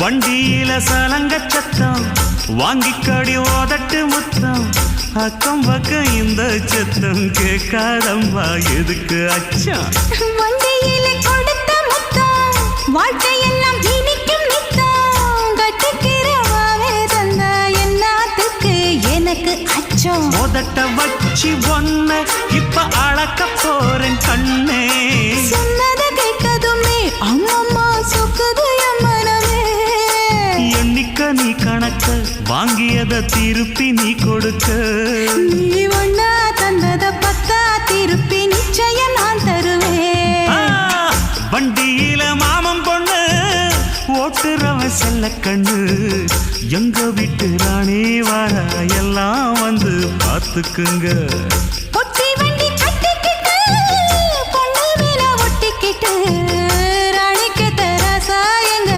வண்டியில சலங்க சத்தம் வாங்கிக்கடி ஓதட்டு முத்தம். அக்கம் பக்கம் இந்த சத்தம் கேட்காதம்மா எதுக்கு அச்சம்? வண்டியிலே கொடுத்த முத்தம் வாழ்க்கையெல்லாம் இனிக்கும் நித்தம். கட்டுக்கிறவாவே தந்த என்னாத்துக்கு எனக்கு அச்சம்? மோதட்ட வச்சு ஒன்ன இப்ப அளக்க போறேன் கண்ணே. எண்ணிக்க நீ கணக்க வாங்கியத திருப்பி நீ கொடுக்க. நீ ஒண்ணா தந்தத பத்தா திருப்பி நிச்சயம் நான் தருவேன். வண்டியில மாமன் பொண்ணு ஓட்டுறவன் செல்ல கண்ணு. எங்க வீட்டு ராணி வாரா எல்லாம் வந்து பார்த்துக்குங்க.